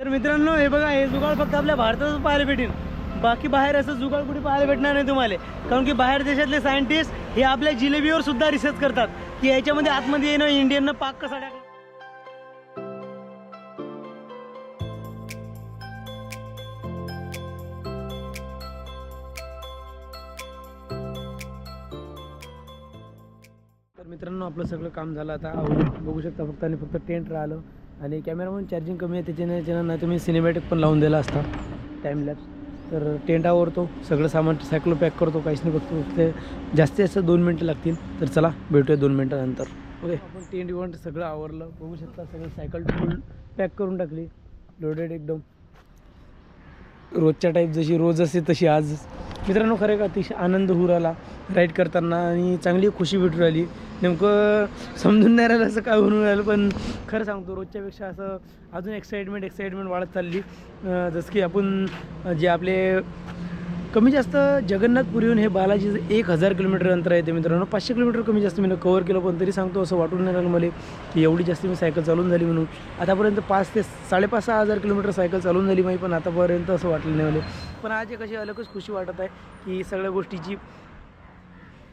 तर मित्रांनो हे बघा हे जुगाड फक्त आपल्या भारतातच पाहायला भेटेल. बाकी बाहेर असं जुगाड कुठे पाहायला भेटणार नाही तुम्हाला. कारण की बाहेर देशातले सायंटिस्ट हे आपल्या जिलेबीवर सुद्धा रिसर्च करतात. की याच्यामध्ये आतमध्ये येणं इंडियननं पाक कसा टाकला तर मित्रांनो आपलं सगळं काम झालं आता. बघू शकता फक्त आणि फक्त टेंट राहिलं. आणि कॅमेरामन चार्जिंग कमी आहे त्याच्याने त्याच्यानं नाही तुम्ही सिनेमॅटिक पण लावून दिला असता टाईम लॅप्स तर टेंट आवरतो सगळं सामान सायकल पॅक करतो काहीच नाही करतो ते जास्तीत जास्त दोन मिनटं लागतील. तर चला भेटूया दोन मिनटानंतर. ओके आपण टेंट इव्हेंट सगळं आवरलं. बघू शकता सगळं सायकल फुल पॅक करून टाकली. लोडेड एकदम. रोजच्या टाईप जशी रोज असते तशी आज. मित्रांनो खरं का? अतिशय आनंद होऊ राहिला राईड करताना आणि चांगली खुशी भेटू राहिली. नेमकं समजून नाही राहिलं असं काय होऊन राहिलं पण खरं सांगतो रोजच्यापेक्षा असं अजून एक्साइटमेंट एक्साइटमेंट वाढत चालली. जसं की आपण जे आपले कमी जास्त जगन्नाथपुरीहून हे बालाजीचं एक हजार किलोमीटर अंतर आहे ते मित्रांनो. पाचशे किलोमीटर कमी जास्त मी कवर केलं पण तरी सांगतो असं वाटून नाही राहिलं मला. की एवढी जास्त मी सायकल चालवून झाली म्हणून. आतापर्यंत पाच ते साडेपाच सहा हजार किलोमीटर सायकल चालून झाली माही पण आतापर्यंत असं वाटलं नाही मला. पण आज एक अशी अलगच खुशी वाटत आहे की सगळ्या गोष्टीची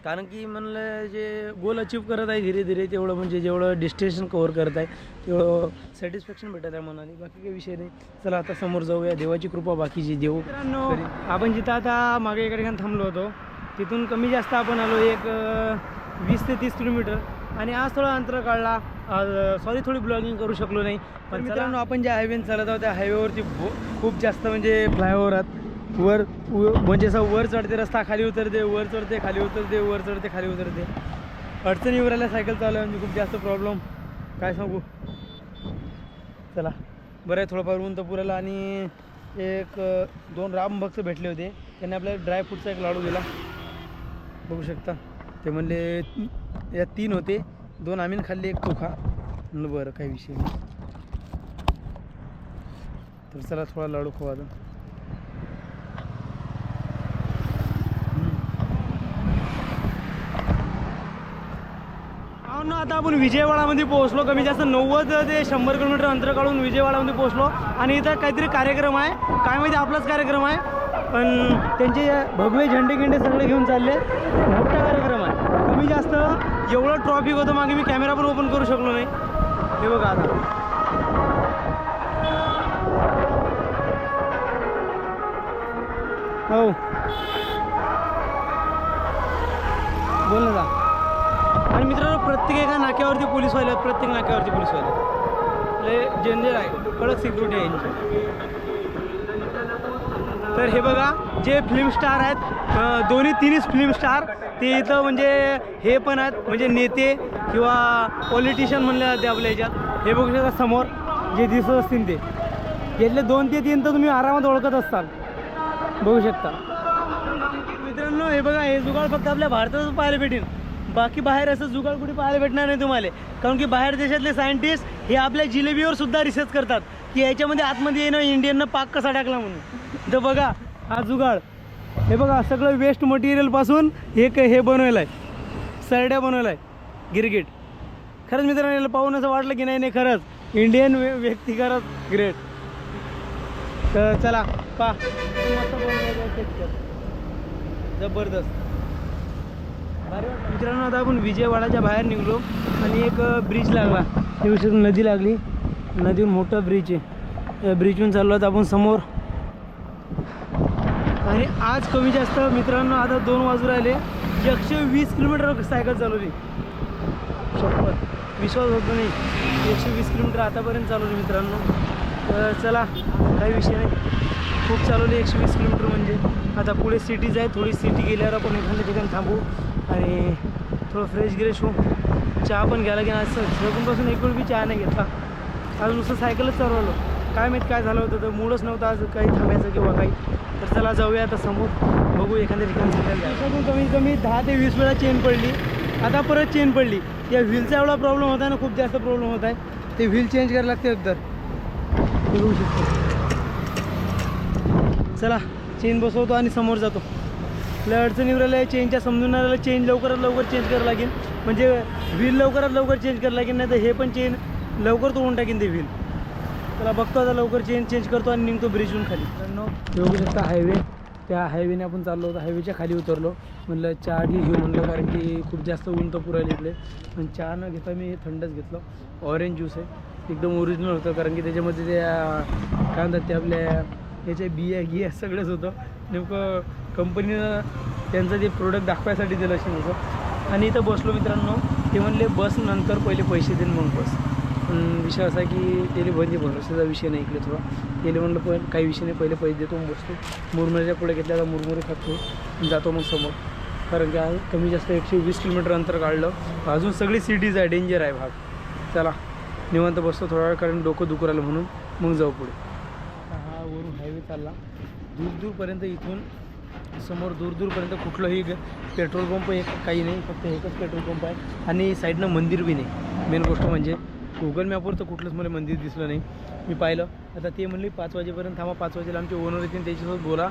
कारण की म्हणलं जे गोल अचीव करत आहे धीरे धीरे तेवढं म्हणजे जेवढं डिस्टेन्शन कवर करत आहे तेवढं सॅटिस्फॅक्शन भेटत आहे मनाने. बाकी काही विषय नाही. चला आता समोर जाऊया. देवाची कृपा बाकीची मित्रांनो आपण जिथं आता मागे एका ठिकाणी थांबलो होतो तिथून कमी जास्त आपण आलो एक वीस ते तीस किलोमीटर. आणि आज थोडा अंतर काढला. सॉरी थोडी ब्लॉगिंग करू शकलो नाही. पण मित्रांनो आपण ज्या हायवेने चालत आहोत त्या हायवेवरती खूप जास्त म्हणजे फ्लायओव्हर आहेत. वर व- म्हणजे असं वर चढते रस्ता खाली उतरते वर चढते खाली उतरते वर चढते खाली उतरते. अडचणी आल्या सायकल चालू म्हणजे खूप जास्त प्रॉब्लेम काय सांगू? चला. बरं आहे थोडंफार ऊन तर पुराला आणि एक दोन राम भक्त भेटले होते. त्यांनी आपल्याला ड्रायफ्रूटचा एक लाडू दिला. बघू शकता. ते म्हणले या तीन होते. दोन आम्ही खाल्ले एक तू खा. म्हणलं बरं काही विषय नाही. तर चला थोडा लाडू खाऊ आता. ना आता आपण विजयवाडामध्ये पोहोचलो. कमी जास्त नव्वद ते शंभर किलोमीटर अंतर काढून विजयवाडामध्ये पोहोचलो. आणि इथं काहीतरी कार्यक्रम आहे. काय माहिती आपलाच कार्यक्रम आहे. पण त्यांचे भगवे झेंडे गिंडे सगळे घेऊन चालले. मोठा कार्यक्रम आहे. कमी जास्त एवढं ट्रॉफिक होतं मागे मी कॅमेरा पण ओपन करू शकलो नाही. हे बघा आता. हो. बोल ना प्रत्येक एका नाक्यावरती पोलीस व्हायला प्रत्येक नाक्यावरती पोलीस व्हायला म्हणजे जनरल आहे कडक सिक्युरिटी आहे यांची. तर हे बघा जे फिल्म स्टार आहेत दोन्ही तिन्हीच फिल्म स्टार ते इथं म्हणजे हे पण आहेत म्हणजे नेते किंवा पॉलिटिशियन म्हणले जाते आपल्या ह्याच्यात हे बघू शकता समोर जे दिसत असतील ते. यातले दोन ते तीन तर तुम्ही आरामात ओळखत असताल. बघू शकता. मित्रांनो हे बघा हे जुगाड फक्त आपल्या भारतातच पाहायला भेटेल. बाकी बाहेर असं जुगाड कुठे पाहायला भेटणार नाही तुम्हाला. कारण की बाहेर देशातले सायंटिस्ट हे आपल्या जिलेबीवर सुद्धा रिसर्च करतात. की याच्यामध्ये आतमध्ये येणं इंडियननं पाक कसा टाकला म्हणून. तर बघा हा जुगाड. हे बघा सगळं वेस्ट मटेरियलपासून हे क हे बनवलं आहे सरड्या बनवलं आहे गिरगिट. खरंच मित्रांनो याला पाहून असं वाटलं की नाही नाही खरंच. इंडियन व्य व्यक्ती खरंच ग्रेट तर चला पा. जबरदस्त. मित्रांनो आता आपण विजयवाडाच्या बाहेर निघलो आणि एक ब्रिज लागला. ते नदी लागली. नदीवर मोठा ब्रिज आहे. त्या ब्रिजवरून चाललो आहोत आपण समोर. आणि आज कमी जास्त मित्रांनो आता दोन वाजू राहिले. एकशे वीस किलोमीटर सायकल चालवली शपथ. विश्वास होतो नाही. एकशे वीस किलोमीटर आतापर्यंत चालवली मित्रांनो. तर चला काही विषय नाही. खूप चालवली एकशे वीस किलोमीटर म्हणजे. आता पुढे सिटीज आहे थोडी सिटी गेल्यावर आपण एखाद्या ठिकाणी थांबू. आणि थोडं फ्रेश ग्रेश होऊन चहा पण घ्यायला की आज सगळपासून एक वेळ बी चहा नाही घेतला. आज नुसतं सायकलच चालवलं. काय माहीत काय झालं होतं तर मूडच नव्हतं आज काही थांबायचं किंवा काही. तर चला जाऊया आता समोर. बघू एखाद्या ठिकाणी दिवसातून कमीत कमी दहा ते वीस वेळा चेन पडली. आता परत चेन पडली. या व्हीलचा एवढा प्रॉब्लेम होता ना खूप जास्त प्रॉब्लेम होत आहे. ते व्हील चेंज करायला लागते एकदा बघू शकतो. चला चेन बसवतो आणि समोर जातो. लय अडचणी उरायला चेंजच्या समजून नाही राहिलं लवकरात लवकर चेंज करावं लागेल. म्हणजे व्हील लवकरात लवकर चेंज करावं लागेल नाही तर हे पण चेन लवकर तोडून टाकेन ते व्हील त्याला बघतो आता लवकर चेन चेंज करतो आणि निघतो ब्रिजवरून खाली. मित्रांनो बघू शकता हायवे त्या हायवेने आपण चाललो होतो हायवेच्या खाली उतरलो. म्हणलं चहा डी घेऊ म्हणलं कारण की खूप जास्त ऊन तर पुरायला इकडे पण चहा न घेता मी थंडच घेतलं. ऑरेंज ज्यूस आहे. एकदम ओरिजिनल होतं कारण की त्याच्यामध्ये त्या काय म्हणतात ते आपल्या याच्या बिया गिया सगळंच होतं. नेमकं कंपनीनं त्यांचं ते प्रोडक्ट दाखवायसाठी दिलं असेल होतं आणि इथं बसलो मित्रांनो ते म्हणले बस नंतर पहिले पैसे देईन मग बस. पण विषय असा की त्याला बंदी भरोशाचा विषय नाही इकडे थोडा. त्याला म्हणलं पण काही विषय नाही पहिले पैसे देतो मग बसतो. मुरमुऱ्याच्या पुढे घेतल्या मुरमुरे खातो जातो मग समोर. कारण की कमी जास्त एकशे वीस किलोमीटर अंतर काढलं. अजून सगळी सिटीज आहे डेंजर आहे भाग. चला निवांत बसतो थोडा वेळ कारण डोकं दुखू राहिलं म्हणून. मग जाऊ पुढे. हा वरून हायवे चालला. दूर दूरपर्यंत इथून समोर दूर दूरपर्यंत कुठलंही ग- पेट्रोल पंप एक काही नाही फक्त एकच पेट्रोल पंप आहे. आणि साईडनं मंदिर बी नाही. मेन गोष्ट म्हणजे गुगल मॅपवर तर कुठलंच मला मंदिर दिसलं नाही. मी पाहिलं. आता ते म्हणले पाच वाजेपर्यंत थांबा पाच वाजेला आमचे ओनर येतील त्याच्यासोबत बोला.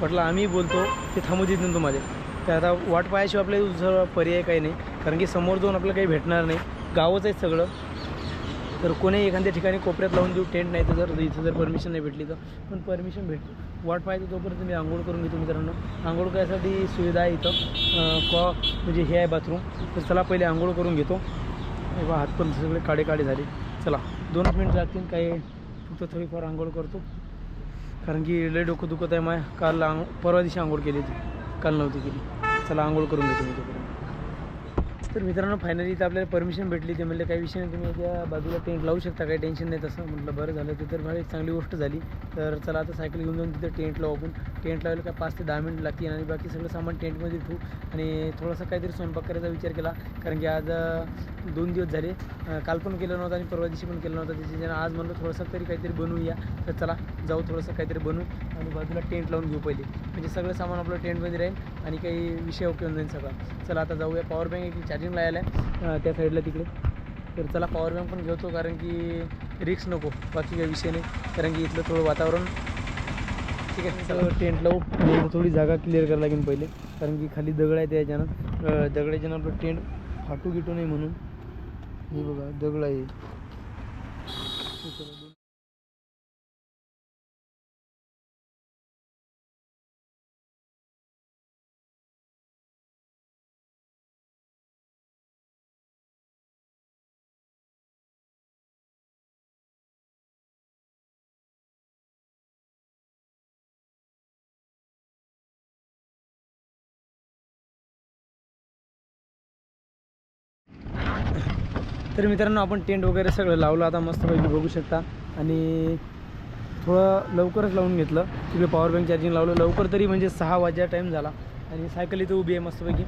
म्हटलं आम्ही बोलतो ते थांबू देत नाही तुम्हाला. तर आता वाट पाहायशिवाय आपल्या दुसरा पर्याय काही नाही. कारण की समोर जाऊन आपल्याला काही भेटणार नाही. गावच आहे सगळं. तर कोणी एखाद्या ठिकाणी कोपऱ्यात लावून देऊ टेंट नाही तर जर इथं जर परमिशन नाही भेटली तर. पण परमिशन भेटली वाट पाहिजे तोपर्यंत मी आंघोळ करून घेतो मित्रांनो. आंघोळ करायसाठी सुविधा आहे इथं. कॉ म्हणजे हे आहे बाथरूम तर चला पहिले आंघोळ करून घेतो. हे हात पण सगळे काडे काडे झाले. चला दोनच मिनिट लागतील काही फक्त थोडीफार आंघोळ करतो. कारण की लय डोकं दुखत आहे माय. काल आंघोळ परवा दिवशी आंघोळ केली होती. काल नव्हती केली. चला आंघोळ करून घेतो मी तोपर्यंत. तर मित्रांनो फायनली इथं आपल्याला परमिशन भेटली. ते म्हणलं काही विषय नाही तुम्ही त्या बाजूला टेंट लावू शकता काही टेन्शन नाही. तसं म्हटलं बरं झालं ते तर मला एक चांगली गोष्ट झाली. तर चला आता सायकल घेऊन जाऊन तिथं टेंट लावू आपण. टेंट लावायला काय पाच ते दहा मिनिट लागतील आणि बाकी सगळं सामान टेंटमध्ये ठेवू. आणि थोडासा काहीतरी स्वयंपाक करायचा विचार केला कारण की आज दोन दिवस झाले. काल पण केलं नव्हतं आणि परवा दिवशी पण केलं नव्हतं. त्याच्यानं आज म्हणलं थोडंसं तरी काहीतरी बनवूया. तर चला जाऊ थोडंसं काहीतरी बनवू आणि बाजूला टेंट लावून घेऊ पहिले. म्हणजे सगळं सामान आपलं टेंटमध्ये राहील आणि काही विषय ओके होऊन जाईल सगळा. चला आता जाऊया. पॉवर बँक एक चार्जिंग लावायला आहे. त्या साईडला तिकडे. तर चला पॉवर बँक पण घेतो कारण की रिक्स नको. बाकी काही विषय नाही. कारण की इथलं थोडं वातावरण ठीक आहे चला. टेंट लावू. आणि थोडी जागा क्लिअर करायला लागेल पहिले. कारण की खाली दगड आहे त्याच्यानं दगडाच्यानं आपलं टेंट फाटू गिटू नाही म्हणून. हे बघा दगड आहे. तर मित्रांनो आपण टेंट वगैरे सगळं लावलं. आता मस्तपैकी बघू शकता. आणि थोडं लवकरच लावून घेतलं. तिकडे पॉवर बँक चार्जिंग लावलं. लवकर तरी म्हणजे सहा वाजा टाईम झाला. आणि सायकल इथं उभी आहे मस्तपैकी.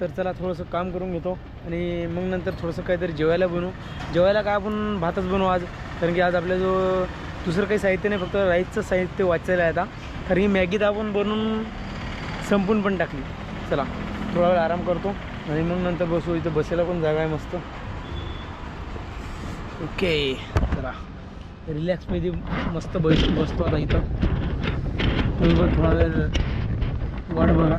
तर चला थोडंसं काम करून घेतो. आणि मग नंतर थोडंसं काहीतरी जेवायला बनवू. जेवायला काय आपण भातच बनवू आज? कारण की आज आपल्या जो दुसरं काही साहित्य नाही फक्त राईसचं साहित्य वाचायला आहे आता. कारण की मॅगी तर आपण बनवून संपून पण टाकली. चला थोडा वेळ आराम करतो. आणि मग नंतर बसू. इथं बसायला पण जागा आहे मस्त. ओके. चला. रिलॅक्समध्ये मस्त बस बसतो आता इथं. तुम्ही पण थोडा वेळ वाट बघा.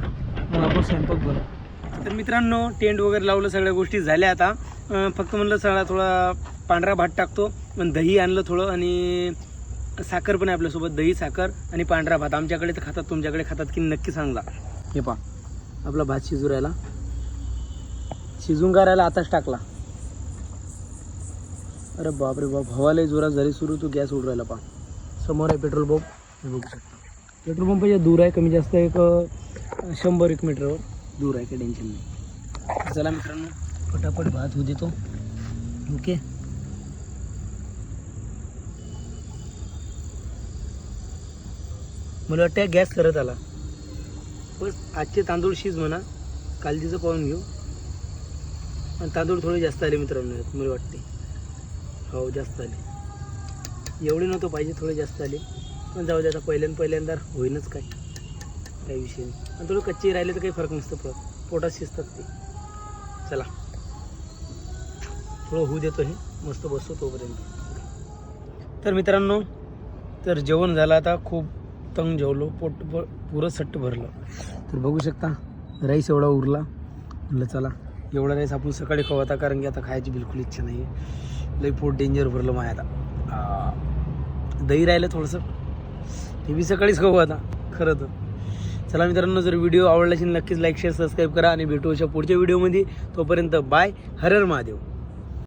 मग आपण स्वयंपाक बघा तर मित्रांनो टेंट वगैरे लावलं सगळ्या गोष्टी झाल्या आता. फक्त म्हणलं सगळा थोडा पांढरा भात टाकतो पण दही आणलं थोडं आणि साखर पण आहे आपल्यासोबत दही साखर आणि पांढरा भात. आमच्याकडे तर खातात तुमच्याकडे खातात की नक्की सांगा. हे पा आपला भात शिजू राहिला. शिजून करायला आताच टाकला. अरे बापरे बाप हवा लय जोरात झाली सुरू तू गॅस उडू राहिला पा समोर आहे पेट्रोल पंप. हे बघू शकता. पेट्रोल पंपाच्या दूर आहे कमी जास्त एक शंभर एक मीटरवर दूर आहे काही टेन्शन नाही. चला मित्रांनो फटाफट भात होऊ देतो. ओके? मला वाटतं गॅस करत आला. बस आजचे तांदूळ शिज म्हणा कालजीचं पाहून घेऊ. आणि तांदूळ थोडे जास्त आले मित्रांनो मला वाटते खाऊ जास्त आले. एवढी नव्हतं पाहिजे थोडी जास्त आले. पण जाऊ दे आता पहिल्यांदा पहिल्यांदा होईनच काय? काही विषय नाही. आणि थोडं कच्चे राहिले तर काही फरक नसतो पडत. पोटात शिजतात ते. चला. थोडं होऊ देतो हे. मस्त बसतो तोपर्यंत. तर मित्रांनो तर जेवण झालं आता. खूप तंग जेवलो. पोट पुरं सट्ट भरलं. तर बघू शकता राईस एवढा उरला. म्हणलं चला एवढा राईस आपण सकाळी खाऊ आता. कारण की आता खायची बिलकुल इच्छा नाही आहे लई पोट डेंजर भरलं माय आता दही राहिलं थोडंसं. ते बी सकाळीच खाऊ आता खरं तर. चला मित्रांनो जर व्हिडिओ आवडला असेल नक्कीच लाईक शेअर सबस्क्राईब करा आणि भेटू अशा पुढच्या व्हिडिओमध्ये तोपर्यंत बाय हरर महादेव.